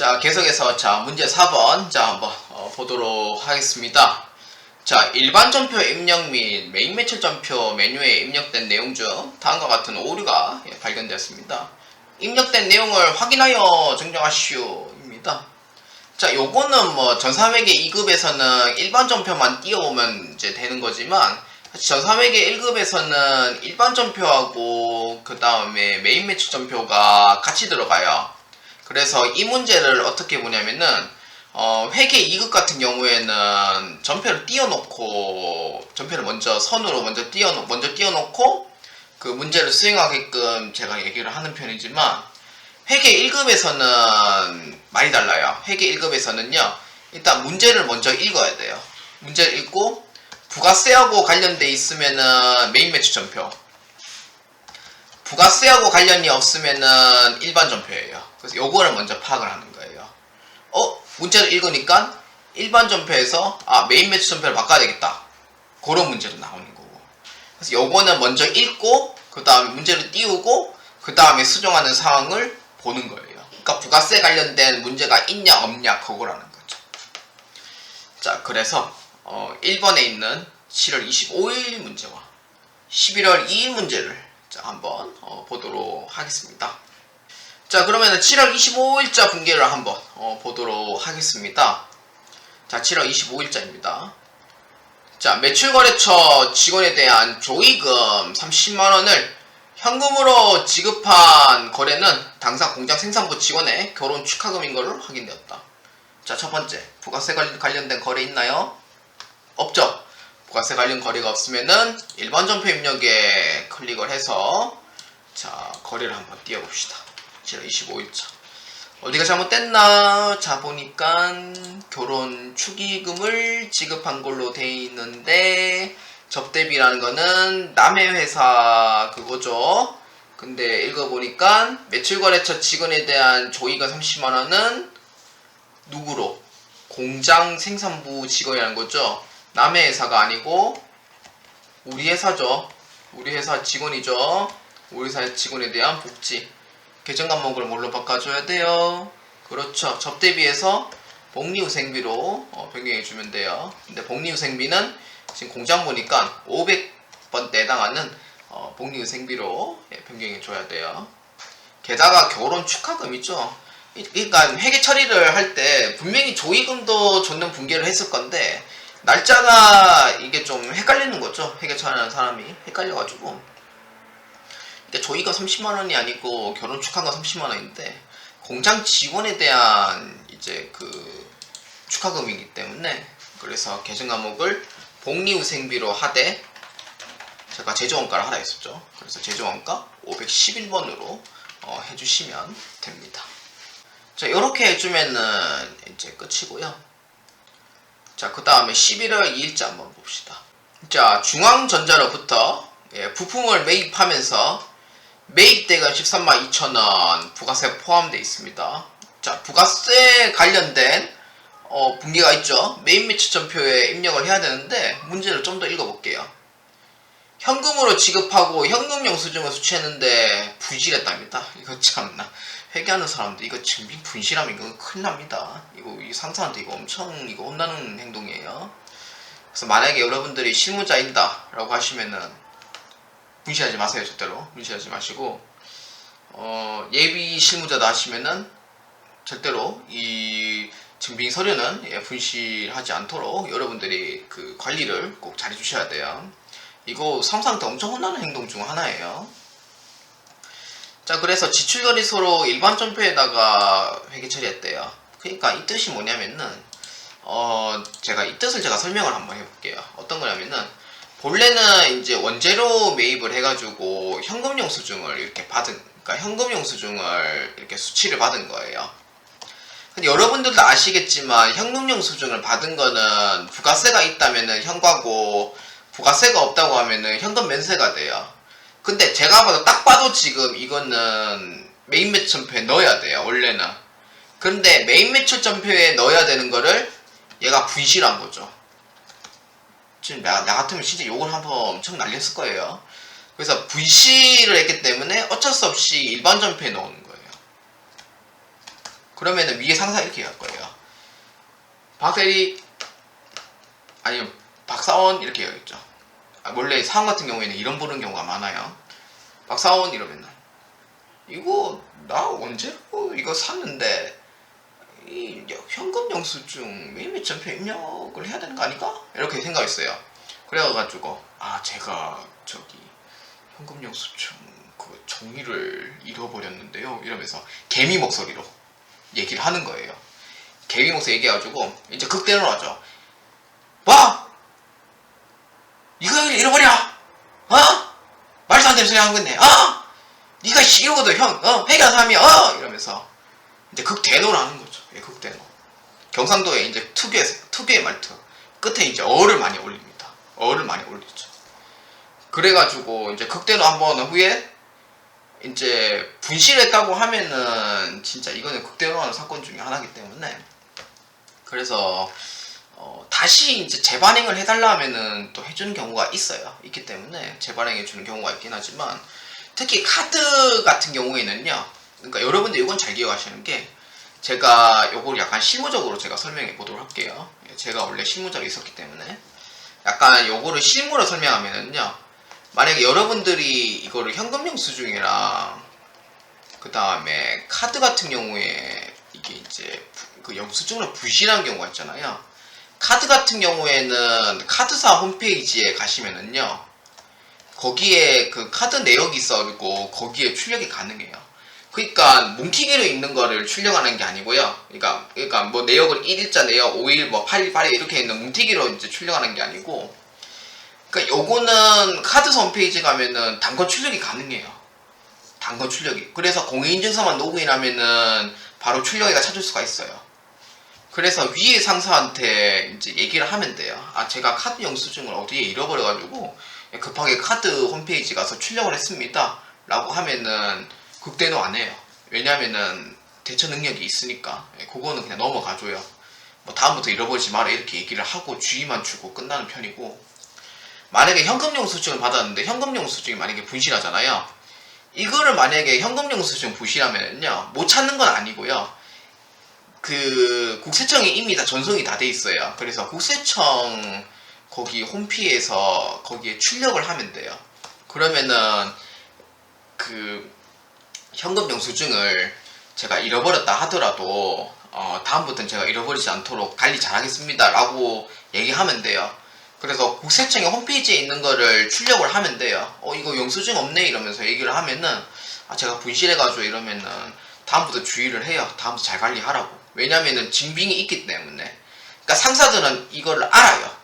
자, 계속해서 자, 문제 4번 자, 한번 어, 보도록 하겠습니다. 자, 일반 점표 입력 및 메인 매출 점표 메뉴에 입력된 내용 중 다음과 같은 오류가 예, 발견되었습니다. 입력된 내용을 확인하여 정정하시오입니다. 자, 요거는 뭐 전사회계 2급에서는 일반 점표만 띄워오면 이제 되는 거지만 전사회계 1급에서는 일반 점표하고 그 다음에 메인 매출 점표가 같이 들어가요. 그래서 이 문제를 어떻게 보냐면은 어, 회계 2급 같은 경우에는 전표를 띄워놓고 전표를 먼저 선으로 먼저 띄워 먼저 띄워놓고 그 문제를 수행하게끔 제가 얘기를 하는 편이지만 회계 1급에서는 많이 달라요. 회계 1급에서는요. 일단 문제를 먼저 읽어야 돼요. 문제를 읽고 부가세하고 관련돼 있으면은 메인 매출 전표. 부가세하고 관련이 없으면은 일반 전표예요. 그래서 요거를 먼저 파악을 하는 거예요. 어? 문제를 읽으니까 일반 전표에서 아 메인 매출 전표를 바꿔야 되겠다. 그런 문제로 나오는 거고. 그래서 요거는 먼저 읽고 그 다음에 문제를 띄우고 그 다음에 수정하는 상황을 보는 거예요. 그러니까 부가세 관련된 문제가 있냐 없냐 그거라는 거죠. 자 그래서 어, 1번에 있는 7월 25일 문제와 11월 2일 문제를 자, 한번 어, 보도록 하겠습니다. 자 그러면 7월 25일자 분계를 한번 어, 보도록 하겠습니다. 자 7월 25일자입니다. 자 매출거래처 직원에 대한 조의금 30만원을 현금으로 지급한 거래는 당사 공장 생산부 직원의 결혼 축하금인 것으로 확인되었다. 자 첫 번째 부가세 관련- 관련된 거래 있나요? 없죠. 부가세 관련 거래가 없으면은 일반 전표 입력에 클릭을 해서 자 거래를 한번 띄워봅시다. 7월 25일자 어디가 잘못 됐나? 자 보니까 결혼 축의금을 지급한 걸로 돼 있는데 접대비라는 거는 남의 회사 그거죠. 근데 읽어보니까 매출거래처 직원에 대한 조의금 30만 원은 누구로? 공장 생산부 직원이라는 거죠. 남의 회사가 아니고 우리 회사죠. 우리 회사 직원이죠. 우리 회사 직원에 대한 복지. 계정 과목을 뭘로 바꿔줘야 돼요? 그렇죠. 접 대비에서 복리후생비로 어, 변경해 주면 돼요. 근데 복리후생비는 지금 공장 보니까 500번대 해당하는 어, 복리후생비로 예, 변경해 줘야 돼요. 게다가 결혼 축하금이죠. 이- 그러니까 회계 처리를 할 때 분명히 조의금도 줬는 분계를 했을 건데 날짜가 이게 좀 헷갈리는 거죠. 회계 처리하는 사람이 헷갈려가지고 이게 조의금 30만 원이 아니고 결혼 축하금 30만 원인데 공장 직원에 대한 이제 그 축하금이기 때문에 그래서 계정 과목을 복리후생비로 하되 제가 제조원가를 하라 했었죠. 그래서 제조원가 511번으로 어, 해주시면 됩니다. 자, 이렇게 해주면은 이제 끝이고요. 자, 그 다음에 11월 2일자 한번 봅시다. 자, 중앙전자로부터 예, 부품을 매입하면서 매입대금 13만 2천원 부가세 포함되어 있습니다. 자, 부가세 관련된 어, 분계가 있죠. 메인 매출 전표에 입력을 해야 되는데 문제를 좀 더 읽어볼게요. 현금으로 지급하고 현금 영수증을 수취했는데 분실했답니다. 이거 참나 회계하는 사람들 이거 증빙 분실하면 이거 큰일 납니다. 이거 이 상사한테 이거 엄청 이거 혼나는 행동이에요. 그래서 만약에 여러분들이 실무자인다 라고 하시면은 분실하지 마세요 절대로 분실하지 마시고 어, 예비 실무자다 하시면은 절대로 이 증빙 서류는 예, 분실하지 않도록 여러분들이 그 관리를 꼭 잘 해 주셔야 돼요. 이거 상사한테 엄청 혼나는 행동 중 하나예요. 자, 그래서 지출거래소로 일반 점표에다가 회계 처리했대요. 그러니까 이 뜻이 뭐냐면은, 어, 제가 이 뜻을 제가 설명을 한번 해볼게요. 어떤 거냐면은, 본래는 이제 원재료 매입을 해가지고 현금 영수증을 이렇게 받은, 그러니까 현금 영수증을 이렇게 수치를 받은 거예요. 근데 여러분들도 아시겠지만 현금 영수증을 받은 거는 부가세가 있다면은 현과고 부가세가 없다고 하면은 현금 면세가 돼요. 근데 제가 봐도 딱 봐도 지금 이거는 메인 매출 점표에 넣어야 돼요. 원래는. 그런데 메인 매출 점표에 넣어야 되는 거를 얘가 분실한 거죠. 지금 나, 나 같으면 진짜 욕을 한번 엄청 날렸을 거예요. 그래서 분실을 했기 때문에 어쩔 수 없이 일반 점표에 넣는 거예요. 그러면은 위에 상사 이렇게 할 거예요. 박대리 아니면 박사원 이렇게 해야겠죠. 아, 원래 사원 같은 경우에는 이런 부르는 경우가 많아요. 박사원 이러면은 이거 나 언제 어, 이거 샀는데 이 현금 영수증 매일매일 입력을 해야 되는 거 아닌가? 이렇게 생각했어요. 그래가지고 아 제가 저기 현금 영수증 그 종이를 잃어버렸는데요. 이러면서 개미 목소리로 얘기를 하는 거예요. 개미 목소리 얘기해가지고 이제 극대로 하죠. 뭐? 이거 잃어버려? 어? 말도 안 되는 소리 하는 건데, 어? 네가 씨 이러고도 형, 어? 회계한 사람이야, 어? 이러면서 이제 극대노를 하는 거죠. 예, 극대노. 경상도에 이제 특유의, 특유의 말투. 끝에 이제 어를 많이 올립니다. 어를 많이 올리죠. 그래가지고 이제 극대노 한 번 후에 이제 분실했다고 하면은 진짜 이거는 극대노하는 사건 중에 하나이기 때문에 그래서 어, 다시 이제 재발행을 해달라 하면은 또 해주는 경우가 있어요. 있기 때문에 재발행해 주는 경우가 있긴 하지만 특히 카드 같은 경우에는요. 그러니까 여러분들 이건 잘 기억하시는 게 제가 요걸 약간 실무적으로 제가 설명해 보도록 할게요. 예, 제가 원래 실무자로 있었기 때문에 약간 요거를 실무로 설명하면은요. 만약에 여러분들이 이거를 현금 영수증이랑 그 다음에 카드 같은 경우에 이게 이제 부- 그 영수증을 부실한 경우가 있잖아요. 카드 같은 경우에는 카드사 홈페이지에 가시면은요. 거기에 그 카드 내역이 있어가지고 거기에 출력이 가능해요. 그러니까 뭉티기로 있는 거를 출력하는 게 아니고요. 그러니까 그러니까 뭐 내역을 1일자 내역, 5일, 뭐 8일, 8일 이렇게 있는 뭉티기로 이제 출력하는 게 아니고 그러니까 요거는 카드사 홈페이지 가면은 단권 출력이 가능해요. 단권 출력이. 그래서 공인인증서만 로그인하면은 바로 출력이가 찾을 수가 있어요. 그래서 위에 상사한테 이제 얘기를 하면 돼요. 아, 제가 카드 영수증을 어디에 잃어버려가지고 급하게 카드 홈페이지 가서 출력을 했습니다. 라고 하면은 극대노 안 해요. 왜냐면은 대처 능력이 있으니까. 예, 그거는 그냥 넘어가줘요. 뭐 다음부터 잃어버리지 마라 이렇게 얘기를 하고 주의만 주고 끝나는 편이고 만약에 현금 영수증을 받았는데 현금 영수증이 만약에 분실하잖아요. 이거를 만약에 현금 영수증 분실하면은요 못 찾는 건 아니고요. 그 국세청이 이미 다 전송이 다 돼 있어요. 그래서 국세청 거기 홈피에서 거기에 출력을 하면 돼요. 그러면은 그 현금 영수증을 제가 잃어버렸다 하더라도 어, 다음부터는 제가 잃어버리지 않도록 관리 잘하겠습니다 라고 얘기하면 돼요. 그래서 국세청의 홈페이지에 있는 거를 출력을 하면 돼요. 어 이거 영수증 없네 이러면서 얘기를 하면은 아 제가 분실해가지고 이러면은 다음부터 주의를 해요. 다음부터 잘 관리하라고. 왜냐면은 징빙이 있기 때문에. 그러니까 상사들은 이거를 알아요.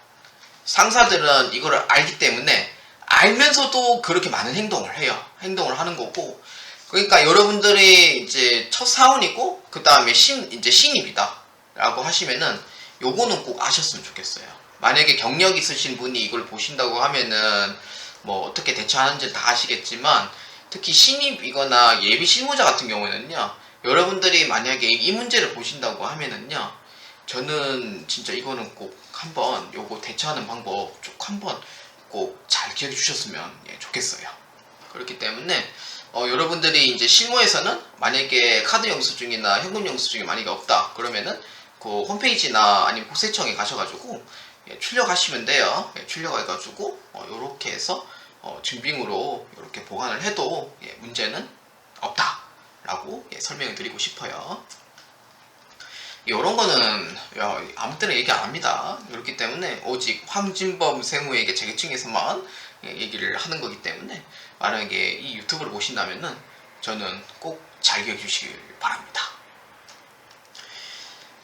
상사들은 이거를 알기 때문에 알면서도 그렇게 많은 행동을 해요. 행동을 하는 거고. 그러니까 여러분들이 이제 첫 사원이고 그 다음에 신 이제 신입이다라고 하시면은 요거는 꼭 아셨으면 좋겠어요. 만약에 경력 있으신 분이 이걸 보신다고 하면은 뭐 어떻게 대처하는지 다 아시겠지만 특히 신입이거나 예비 실무자 같은 경우에는요 여러분들이 만약에 이 문제를 보신다고 하면은요 저는 진짜 이거는 꼭 한번 요거 대처하는 방법 쭉 한번 꼭 잘 기억해 주셨으면 예, 좋겠어요 그렇기 때문에 어, 여러분들이 이제 실무에서는 만약에 카드 영수증이나 현금 영수증이 만약에 없다 그러면은 그 홈페이지나 아니면 국세청에 가셔가지고 예, 출력하시면 돼요. 예, 출력해가지고 이렇게 해서 어, 증빙으로 이렇게 보관을 해도 예, 문제는 없다라고 예, 설명을 드리고 싶어요. 이런 거는 야, 아무 때나 얘기 안 합니다. 그렇기 때문에 오직 황진범 세무에게 자격증에서만 예, 얘기를 하는 거기 때문에 만약에 이 유튜브를 보신다면은 저는 꼭 잘 기억해 주시길 바랍니다.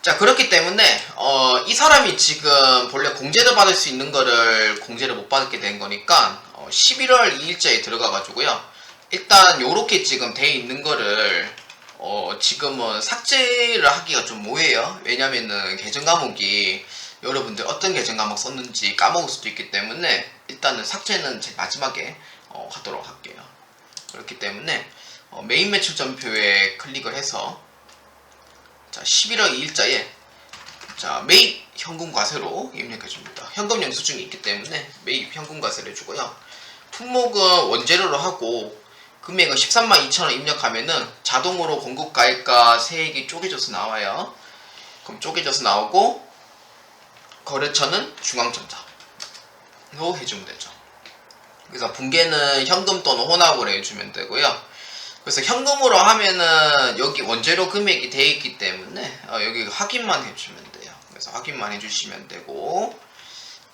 자 그렇기 때문에 어, 이 사람이 지금 본래 공제를 받을 수 있는 거를 공제를 못 받게 된 거니까 어, 11월 2일자에 들어가 가지고요 일단 요렇게 지금 돼 있는 거를 어, 지금은 삭제를 하기가 좀 뭐해요 왜냐면은 계정 과목이 여러분들 어떤 계정 과목 썼는지 까먹을 수도 있기 때문에 일단은 삭제는 제 마지막에 어, 하도록 할게요 그렇기 때문에 어, 메인 매출 전표에 클릭을 해서 자, 11월 2일자에 자, 매입 현금 과세로 입력해 줍니다. 현금 영수증이 있기 때문에 매입 현금 과세를 해주고요. 품목은 원재료로 하고 금액은 13만 2천원 입력하면은 자동으로 공급 가입과 세액이 쪼개져서 나와요. 그럼 쪼개져서 나오고 거래처는 중앙전자로 해주면 되죠. 그래서 분계는 현금 또는 혼합으로 해주면 되고요. 그래서 현금으로 하면은 여기 원재료 금액이 돼 있기 때문에 어, 여기 확인만 해주면 돼요. 그래서 확인만 해주시면 되고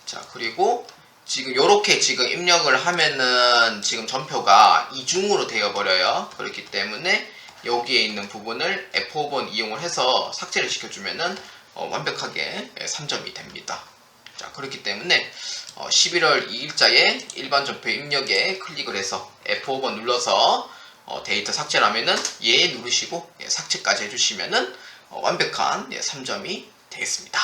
자 그리고 지금 요렇게 지금 입력을 하면은 지금 전표가 이중으로 되어 버려요. 그렇기 때문에 여기에 있는 부분을 F5번 이용을 해서 삭제를 시켜주면은 어, 완벽하게 3점이 됩니다. 자 그렇기 때문에 어, 11월 2일자에 일반 점표 입력에 클릭을 해서 F5번 눌러서 어, 데이터 삭제라면은 예 누르시고 삭제까지 해주시면은 어, 완벽한 예, 3점이 되겠습니다.